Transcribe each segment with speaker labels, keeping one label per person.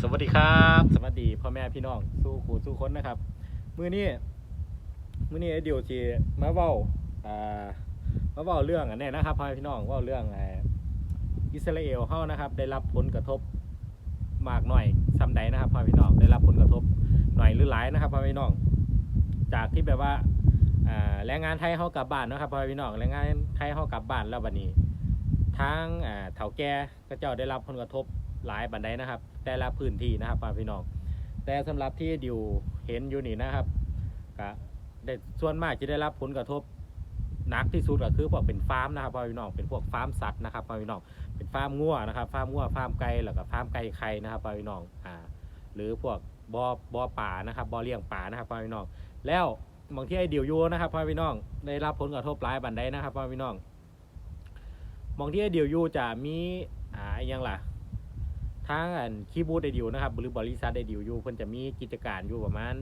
Speaker 1: สวัสดีครับ สวัสดีพ่อแม่พี่น้องสู้ครูสู้ค้นนะครับมือนี้มือนี้ไอเดียวจีมาเว้าอ่ามาเว้าเรื่องอันนี้นะครับพ่อแม่พี่น้องเว้าเรื่องอิสราเอลเฮานะครับ ได้รับผลกระทบมากหน่อยซ้ำใดนะครับพ่อแม่พี่น้องได้รับผลกระทบหน่อยหรือหลายนะครับพ่อแม่พี่น้อง จากที่แบบว่าแรงงานไทยเฮากลับบ้านนะครับพ่อแม่พี่น้องแรงงานไทยเฮากลับบ้านแล้วบัดนี้ทางอ่าเฒ่าแก่ก็เจ้าได้รับผลกระทบ หลายบันไดนะครับ แต่ละพื้นที่นะครับพี่น้องแต่สำหรับที่ดิวเห็นอยู่นี่นะครับก็ได้ส่วนมากจะได้รับผลกระทบหนักที่สุดก็คือพวกเป็นฟาร์มนะครับพี่น้องเป็นพวกฟาร์มสัตว์นะครับพี่น้องเป็นฟาร์มงัวนะครับฟาร์มงัวฟาร์มไก่แล้วก็ฟาร์มไก่ไข่นะครับพี่น้องอ่าหรือพวกบ่อบอป่านะครับบ่อเลี้ยงป่านะครับพี่น้องแล้วบางที่ไอ้ดิวอยู่นะครับพ่อพี่น้องได้รับผลกระทบหลายบันไดนะครับพ่อพี่น้องบางที่ไอ้ดิวอยู่จะมีอ่าอหยังล่ะ ทางอันคีย์บูดไดดิวนะครับหรือบริษัทไดดิวอยู่เพิ่นจะมีกิจการอยู่ประมาณ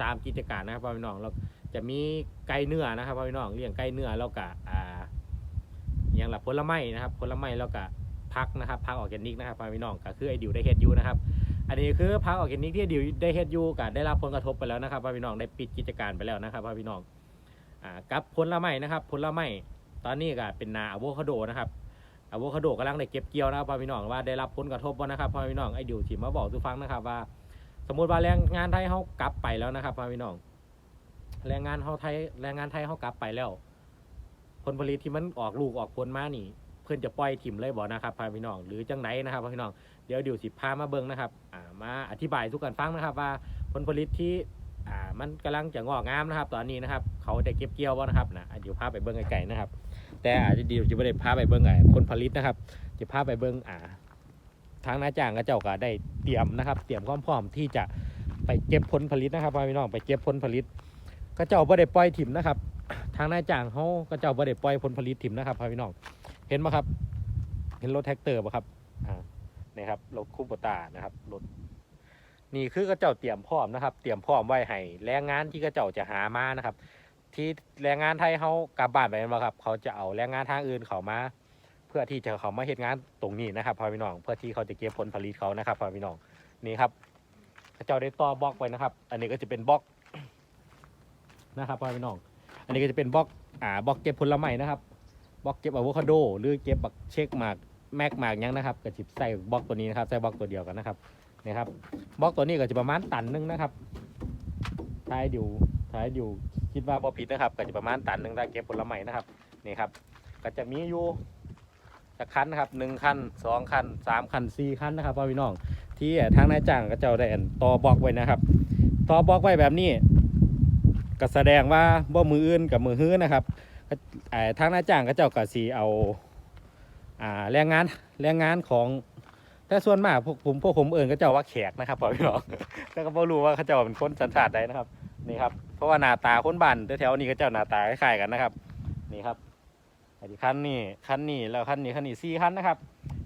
Speaker 1: สามกิจการนะครับพ่อพี่น้องแล้วจะมีไก่เนื้อนะครับพ่อพี่น้องเลี้ยงไก่เนื้อแล้วก็อ่าอย่างละผลไม้นะครับผลไม้แล้วก็พักนะครับพักออร์แกนิกนะครับพ่อพี่น้องก็คือไอดิวได้เฮ็ดอยู่นะครับ อันนี้คือพักออร์แกนิกที่ไอดิวได้เฮ็ดอยู่ก็ได้รับผลกระทบไปแล้วนะครับพ่อพี่น้องได้ปิดกิจการไปแล้วนะครับพ่อพี่น้องอ่ากับผลไม้นะครับผลไม้ตอนนี้ก็เป็นนาอะโวคาโดนะครับ อะโวคาโดกำลังได้เก็บเกี่ยวนะครับพ่อพี่น้องว่าได้รับผลกระทบบ่นะครับพ่อพี่น้องไอ้ดิวที่มาบอกทุกฟังนะครับว่า สมมติว่าแรงงานไทยเขากลับไปแล้วนะครับพ่อพี่น้องแรงงานเขาไทยแรงงานไทยเขากลับไปแล้ว ผลผลิตที่มันออกลูกออกผลมานี่ เพื่อนจะปล่อยถิ่มเลยบ่นะครับพ่อพี่น้องหรือจังไหนนะครับพ่อพี่น้องเดี๋ยวดิวสิพามาเบิ่งนะครับอ่ามาอธิบายทุกกันฟังนะครับว่าผลผลิตที่อ่ามันกำลังจะงอกงามนะครับ ตอนนี้นะครับ เขาได้เก็บเกี่ยวบ่นะครับนะเดี๋ยวพาไปเบิ่งไกลๆนะครับ แต่อาจจะดีจะไม่ได้พาไปเบิ้งไอ้ผลผลิตนะครับ จะพาไปเบิ้งอ่า ทางนายจ้างก็เจ้าก็ได้เตรียมนะครับ เตรียมความพร้อมที่จะไปเก็บผลผลิตนะครับพี่น้องไปเก็บผลผลิต ก็เจ้าบ่ได้ปล่อยถิ่มนะครับ ทางนายจ้างเขาก็เจ้าบ่ได้ปล่อยผลผลิตถิ่มนะครับพี่น้องเห็นไหมครับ เห็นรถแท็กเตอร์ป่ะครับอ่านี่ครับรถคูปตานะครับรถนี่คือก็เจ้าเตรียมพร้อมนะครับ เตรียมพร้อมไว้ให้แรงงานที่ก็เจ้าจะหามานะครับ ที่แรงงานไทยเขากลับบ้านไปแล้วครับ เขาจะเอาแรงงานทางอื่นเขามา เพื่อที่จะเขามาเฮ็ดงานตรงนี้นะครับพ่อพี่น้อง เพื่อที่เขาจะเก็บผลผลิตเขานะครับพ่อพี่น้องนี่ครับเจ้าได้ต่อบล็อกไว้นะครับ อันนี้ก็จะเป็นบล็อกนะครับพ่อพี่น้อง อันนี้ก็จะเป็นบล็อกอ่าบล็อกเก็บผลไม้นะครับบล็อกเก็บอะโวคาโดหรือเก็บบักเช็คหมากแมกหมากยังนะครับก็จะใส่บล็อกตัวนี้นะครับใส่บล็อกตัวเดียวกันนะครับนี่ครับบล็อกตัวนี้ก็จะประมาณตันนึงนะครับท้ายอยู่ท้ายอยู่ คิดว่าบ่ผิดนะครับก็จะประมาณตันหนึ่งได้เก็บผลไม้นะครับนี่ครับ ก็จะมีอยู่จะคันนครับหนึ่งคันสองคันสามคันสี่คันนะครับพ่อพี่น้อง ที่ทางนายจ้างก็จ้าได้อันต่อบล็อกไว้นะครับต่อบล็อกไว้แบบนี้ก็แสดงว่าบ่มืออื่นกับมือฮื้อนะครับไอ้ทางนายจ้างก็เจ้าก็สีเอาอ่าแรงงานแรงงานของแต่ส่วนมากพวกผมพวกผมเอิญก็เจ้าว่าแขกนะครับพ่อพี่น้องแต่ก็บ่รู้ว่าเขาเจ้าเป็นคนสัญชาติใดนะครับนี่ครับ เพราะว่าหน้าตาคนบ้านแถวๆนี้ก็เจ้าหน้าตาคล้ายๆกันนะครับ นี่ครับอันนี้คันนี้คันนี้แล้วคันนี้คันนี้สี่คันนะครับ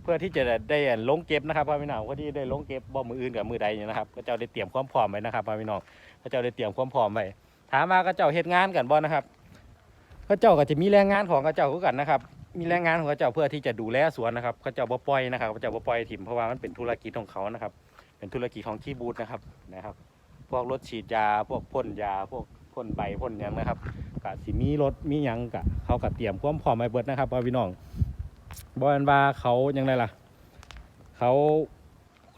Speaker 1: เพื่อที่จะได้ลงเก็บนะครับพ่อพี่น้องเพื่อที่ได้ลงเก็บบ่มืออื่นกับมือใดเนี่ยนะครับก็เจ้าได้เตรียมความพร้อมไว้นะครับพ่อพี่น้องก็เจ้าได้เตรียมความพร้อมไว้ถามว่าก็เจ้าเฮ็ดงานกันบ่นะครับก็เจ้าก็จะมีแรงงานของก็เจ้าคือกันนะครับมีแรงงานของเขาเจ้าเพื่อที่จะดูแลสวนนะครับเขาเจ้าบ่ปล่อยนะครับเขาเจ้าบ่ปล่อยถิ่มเพราะว่ามันเป็นธุรกิจของเขานะครับ เป็นธุรกิจของขี้บูธนะครับนะครับ พวกรถฉีดยา พวกพ่นยา พวกพ่นใบพ่นหยังนะครับกะสิมีรถมีหยังกะเขากะเตรียมความพร้อมไว้เบิดนะครับพ่อพี่น้องบอลว่าเขายังไงล่ะ เขา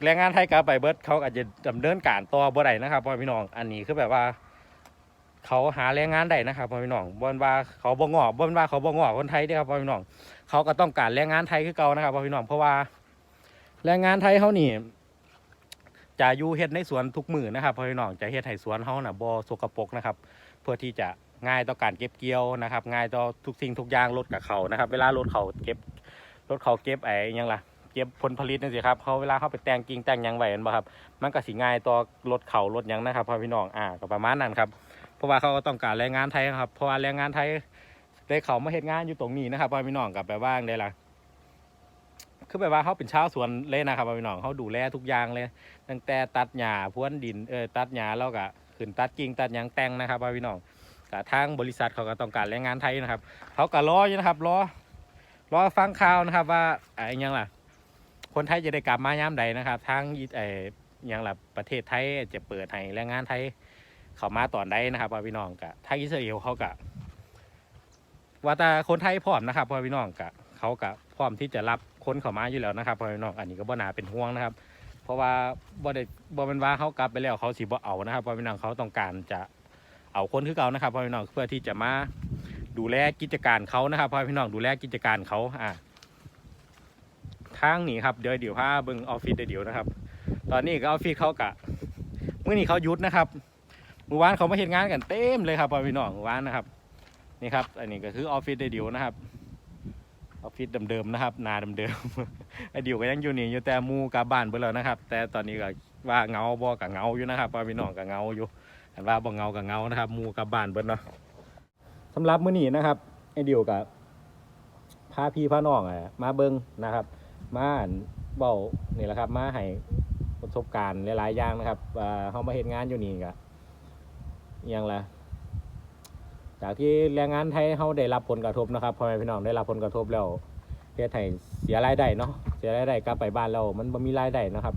Speaker 1: แรงงานไทยกลับไปเบิดเขาอาจจะดำเนินการต่อบ่ได้นะครับพ่อพี่น้องอันนี้คือแบบว่า เขาหาแรงงานได้นะครับพ่อพี่น้องบอลว่าเขาบ่งอกบอลว่าเขาบ่งอกคนไทยเด้อครับพ่อพี่น้องเขาก็ต้องการแรงงานไทยคือเก่านะครับพ่อพี่น้องเพราะว่าแรงงานไทยเขานี่ จะอยู่เฮ็ดในสวนทุกมือนะครับพ่อพี่น้องจะเฮ็ดให้สวนเฮาน่ะบ่สกปรกนะครับ เพื่อที่จะง่ายต่อการเก็บเกี่ยวนะครับ ง่ายต่อทุกสิ่งทุกอย่างรถกับเขานะครับ เวลารถเขาเก็บรถเขาเก็บไอ้ยังล่ะเก็บผลผลิตนั่นสิครับเขาเวลาเขาไปแต่งกิ่งแต่งยังไว้เห็นบ่ครับ มันก็สิง่ายต่อรถเขารถยังนะครับพ่อพี่น้องอ่าก็ประมาณนั้นครับเพราะว่าเขาก็ต้องการแรงงานไทยครับเพราะว่าแรงงานไทยได้เขามาเฮ็ดงานอยู่ตรงนี้นะครับพ่อพี่น้องกับแบบว่าได้ล่ะ คือแบบว่าเขาเป็นชาวสวนเลยนะครับพี่น้องเขาดูแลทุกอย่างเลย ตั้งแต่ตัดหญ้าพรวนดินเออตัดหญ้าแล้วก็ขึ้นตัดกิ่งตัดหยางแต่งนะครับพี่น้องกับทางบริษัทเขาก็ต้องการแรงงานไทยนะครับเขาก็รออยู่นะครับรอรอฟังข่าวนะครับว่าไอ้ยังล่ะ คนไทยจะได้กลับมายามใดนะครับทางอีไออหยังล่ะประเทศไทยจะเปิดให้แรงงานไทยเข้ามาตอนใดนะครับพี่น้องกะทางอิสราเอลเขากะว่าแต่คนไทยพร้อมนะครับพี่น้องกะเขากะพร้อมที่จะรับ คนเข้ามาอยู่แล้วนะครับพ่อพี่น้องอันนี้ก็บ่น่าเป็นห่วงนะครับ เพราะว่าบ่ได้บ่เป็นว่าเขากลับไปแล้วเขาสิบ่เอานะครับพ่อพี่น้องเขาต้องการจะเอาคนคือเก่านะครับพ่อพี่น้องเพื่อที่จะมาดูแลกิจการเขานะครับพ่อพี่น้องดูแลกิจการเขาอ่าทางนี้ครับเดี๋ยวเดี๋ยวพาเบิ่งออฟฟิศเดี๋ยวนะครับ ตอนนี้ก็ออฟฟิศเขากะเมื่อนี้เขายุดนะครับเมื่อวานเขามาเห็นงานกันเต็มเลยครับพ่อพี่น้องเมื่อวานนะครับนี่ครับ อันนี้ก็คือออฟฟิศเดี๋ยวนะครับ ออฟฟิศเดิมๆนะครับนาเดิมๆไอเดียวก็ยังอยู่นี่อยู่แต่มูกลับบ้านไปแล้วนะครับ แต่ตอนนี้ก็ว่าเงาบ่กับเงาอยู่นะครับพ่อพี่น้องกับเงาอยู่อันว่าบ่เงากับเงานะครับ มูกลับบ้านเบิดเนาะสำหรับมื้อนี้นะครับไอเดียวกับพาพี่พาน้องอะมาเบิ่งนะครับ มาบ่เบานี่แหละครับ มาให้ประสบการณ์หลายๆอย่างนะครับว่าเขามาเห็นงานอยู่นี่ก็อิหยังละ จากที่แรงงานไทยเขาได้รับผลกระทบนะครับพ่อแม่พี่น้องได้รับผลกระทบแล้วเฮ็ดให้เสียรายได้เนาะเสียรายได้กลับไปบ้านเรา มันบ่มีรายได้นะครับ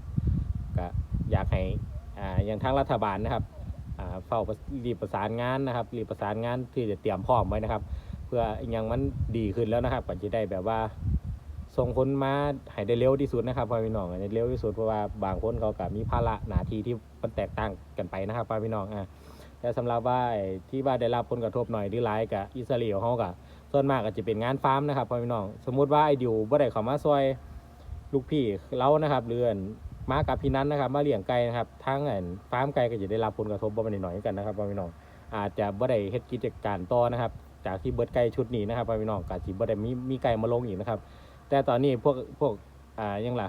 Speaker 1: ก็อยากให้อ่าอย่างทางรัฐบาลนะครับอ่าเฝ้ารีบประสานงานนะครับรีบประสานงานที่จะเตรียมพร้อมไว้นะครับ เพื่ออหยังมันดีขึ้นแล้วนะครับก็จะได้แบบว่าส่งคนมาให้ได้เร็วที่สุดนะครับพ่อพี่น้องให้ได้เร็วที่สุดเพราะว่าบางคนเขาก็มีภาระหน้าที่ที่มันแตกต่างกันไปนะครับพ่อพี่น้องอะ แต่สำหรับว่าที่ว่าได้รับผลกระทบหน่อยหรือหลายกับอิสราเอลเขาก็ส่วนมากก็จะเป็นงานฟาร์มนะครับพ่อพี่น้อง สมมุติว่าไอ้ดิวบ่ได้เข้ามาซอยลูกพี่เรานะครับเรือนมากับพี่นั้นนะครับ มาเลี้ยงไก่นะครับทางอันฟาร์มไก่ก็จะได้รับผลกระทบบ่เป็นน้อยกันนะครับพ่อพี่น้อง อาจจะบ่ได้เฮ็ดกิจการต่อนะครับ จากที่เบิดไก่ชุดนี้นะครับพ่อพี่น้องก็สิบ่ได้มีมีไก่มาลงอีกนะครับ แต่ตอนนี้พวกพวกอ่ายังล่ะ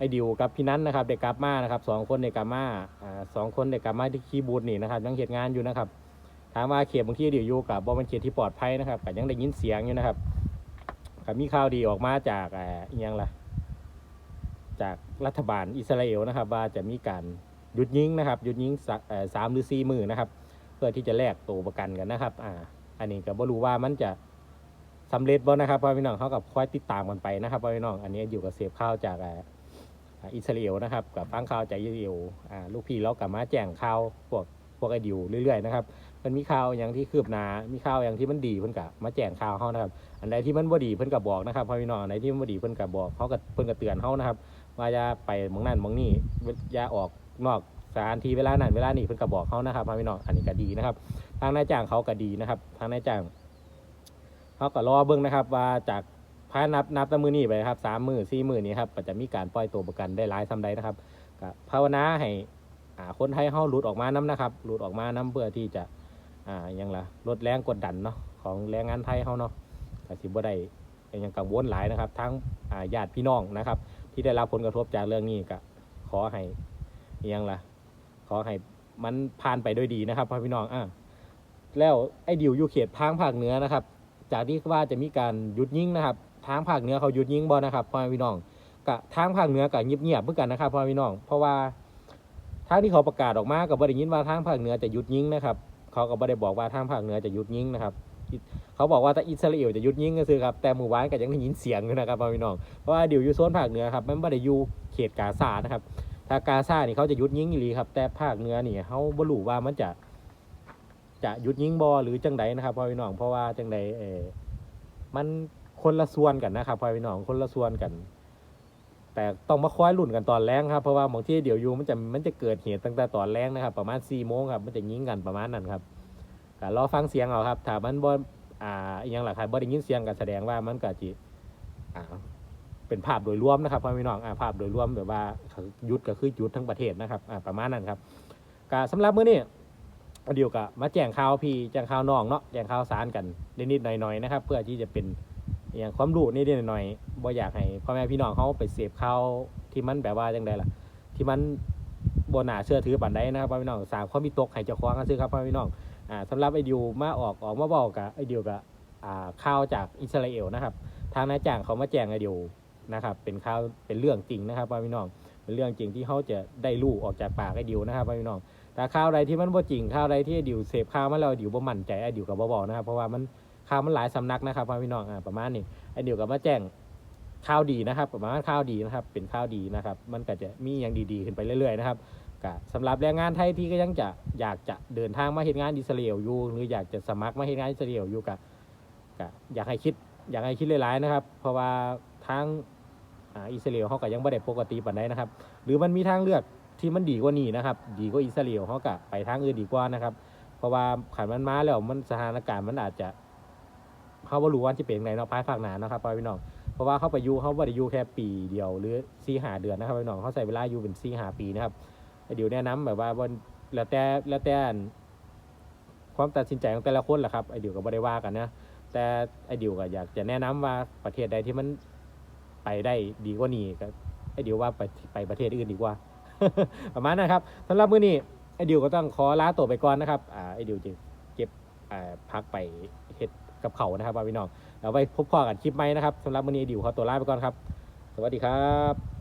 Speaker 1: ไอ้ดิวกับพี่นันนะครับเด็กกลับมานะครับสองคนเด็กกลับมาอ่าสองคนเด็กกลับมาที่คีย์บูดนี่นะครับยังเหตุงานอยู่นะครับถามว่าเขตบางที่เดิวอยู่กับบอเป็นเขตที่ปลอดภัยนะครับแต่ยังได้ยินเสียงอยู่นะครับกับมีข่าวดีออกมาจากอ่าอิหยังล่ะจากรัฐบาลอิสราเอลนะครับ ว่าจะมีการหยุดยิงนะครับหยุดยิงสักสามหรือสี่มือนะครับ เพื่อที่จะแลกตัวประกันกันนะครับอ่าอันนี้ก็บ่รู้ว่ามันจะสำเร็จบ่นะครับพ่อพี่น้องเขากับคอยติดตามกันไปนะครับพ่อพี่น้องอันนี้อยู่กับเสพข่าวจาก อิสราเอลนะครับกับฟังข่าวจากอิสราเอลลูกพี่เรากลับมาแจ้งข่าวพวกพวกไอดิวเรื่อยๆนะครับมันมีข่าวอย่างที่คืบหน้ามีข่าวอย่างที่มันดีเพิ่นกะมาแจ้งข่าวเขานะครับ อันใดที่มันบ่ดีเพิ่นก็บบอกนะครับพ่อพี่น้องอันใดที่มันบ่ดีเพิ่นก็บบอกเขาก็เพิ่นก็เตือนเขานะครับ ว่าอย่าไปมองนั่นมองนี่อย่าออกนอกสถานที่เวลานั้นเวลานี้เพิ่นก็บบอกเขานะครับพ่อพี่น้องอันนี้ก็ดีนะครับ ทางนายจ้างเขาก็ดีนะครับ ทางนายจ้างเขาก็รอเบิ่งนะครับว่าจาก พานับนับตั้มือนี้ไปครับสามมือสี่มือนี้ครับก็จะมีการปล่อยตัวประกันได้หลายทำใดนะครับก็ภาวนาให้คนไทยเฮาหลุดออกมานํนะครับหลุดออกมานํเพื่อที่จะอ่ายังละลดแรงกดดันเนาะของแรงงานไทยเฮาเนาะก็สิบ่ได้ยังกังวลหลายนะครับ ทั้งอ่าญาติพี่น้องนะครับ ที่ได้รับผลกระทบจากเรื่องนี้ก็ขอให้ยังละขอให้มันผ่านไปด้วยดีนะครับพ่อพี่น้องอะแล้วไอ้ดิวอยู่เขตทางภาคเหนือนะครับ จากที่ว่าจะมีการหยุดยิงนะครับางภาคเหนือเขาหยุดยิงบ่นะครับพ่อแม่พี่น้องกะทางภาคเหนือกับเงียบเหมือนกันนะครับพ่อแม่พี่น้อง เพราะว่าทางที่เขาประกาศออกมากับบ่ได้ยินว่าทางภาคเหนือจะหยุดยิงนะครับ เขาก็บ่ได้บอกว่าทางภาคเหนือจะหยุดยิงนะครับเขาบอกว่าถ้าอิสราเอลจะหยุดยิงก็คือครับแต่หมู่บ้านก็ยังได้ยินเสียงอยู่นะครับพ่อม่พี่น้องเพราะว่าดิวอยู่โซนภาคเหนือครับมันบ่ได้อยู่เขตกาซานะครับถ้ากาซานี่เขาจะหยุดยิงอีหลีครับ แต่ภาคเหนือนี่เขาบ่รู้ว่ามันจะ จะหยุดยิงบอหรือจังใดนะครับพ่อพี่น้องเพราะว่าจังใดเออมัน คนละส่วนกันนะครับพ่อพี่น้องคนละส่วนกัน แต่ต้องมาคอยลุ่นกันตอนแรงครับเพราะว่าบางที่เดี๋ยวยูมันจะมันจะเกิดเหตุตั้งแต่ตอนแรงนะครับ ประมาณสี่โมงครับมันจะยิงกันประมาณนั้นครับก็รอฟังเสียงเอาครับถ้ามันบ่อ่าอหยังหลักครับบ่ได้ยินเสียงกันแสดงว่ามันก็จิอ่าเป็นภาพโดยรวมนะครับพ่อพี่น้องอ่าภาพโดยรวมแบบว่ายุดก็คือยุดทั้งประเทศนะครับอ่าประมาณนั้นครับก็สำหรับมื้อนี้เดียวกับมาแจ้งข่าวพี่แจ้งข่าวน้องเนาะแจ้งข่าวสารกันนิดๆหน่อยๆนะครับ เพื่อที่จะเป็น อย่างความรู้นิดหน่อยบ่อยากให้พ่อแม่พี่น้องเขาไปเสพข่าวที่มันแบบว่าจังใดล่ะ ที่มันบ่น่าเชื่อถือปานใดนะครับพ่อพี่น้องสางความมีตกให้เจ้าของกันซื้อครับพ่อพี่น้องอ่าสำหรับไอ้ดิวมาออกออกมาบอกกับไอ้ดิวกับอ่าข่าวจากอิสราเอลนะครับ ทางนายจ้างเขามาแจ้งไอ้ดิวนะครับ เป็นข่าวเป็นเรื่องจริงนะครับพ่อพี่น้องเป็นเรื่องจริงที่เขาจะได้รู้ออกจากปากไอ้ดิวนะครับพ่อพี่น้องแต่ข่าวใดที่มันบ่จริงข่าวใดที่ไอเดิวเสพข่าวมาแล้วดิวบ่มั่นใจไอ้ดิวก็บ่บอกนะครับเพราะว่ามัน ข่าวมันหลายสำนักนะครับพ่อพี่น้องอ่าประมาณนี้ไอ้ดิวก็มาแจ้งข่าวดีนะครับ ประมาณข่าวดีนะครับ เป็นข่าวดีนะครับ มันก็จะมีอย่างดีๆขึ้นไปเรื่อยๆนะครับก็สำหรับแรงงานไทยที่ก็ยังจะอยากจะเดินทางมาเฮ็ดงานอิสราเอลอยู่หรืออยากจะสมัครมาเฮ็ดงานอิสราเอลอยู่ก็ก็อยากให้คิดอยากให้คิดหลายๆนะครับ เพราะว่าทางอิสราเอลเขาก็ยังไม่ได้ปกติปานใดนะครับ หรือมันมีทางเลือกที่มันดีกว่านี้นะครับ ดีกว่าอิสราเอลเขาก็ไปทางอื่นดีกว่านะครับ เพราะว่าขันมันมาแล้วมันสถานการณ์มันอาจจะ เขาบ่รู้ว่าจะเป็นไงเนาะภายภาคหน้านะครับพี่น้องเพราะว่าเขาไปอยู่เขาบ่ได้อยู่แค่ปีเดียวหรือสี่หาเดือนนะครับพี่น้องเขาใส่เวลาอยู่เป็นสี่หาปีนะครับไอเดี๋ยวแนะนำแบบว่าบนแล้วแต่แล้วแต่ความตัดสินใจของแต่ละคนแหละครับไอเดียวก็บ่ได้ว่ากันนะแต่ไอเดียวก็อยากจะแนะนำว่าประเทศใดที่มันไปได้ดีกว่านี้ก็ไอเดียวว่าไปไปประเทศอื่นดีกว่า ประมาณนั้นครับสำหรับมื้อนี้ไอเดียวก็ต้องขอลาตัวไปก่อนนะครับอ่าไอเดียวจะเก็บอ่าพักไปเฮ็ด กับเขานะครับว่าพี่น้องแล้วไว้พบพอกันคลิปใหม่นะครับสำหรับวันนี้ดิวขอตัวลาไปก่อนครับ สวัสดีครับ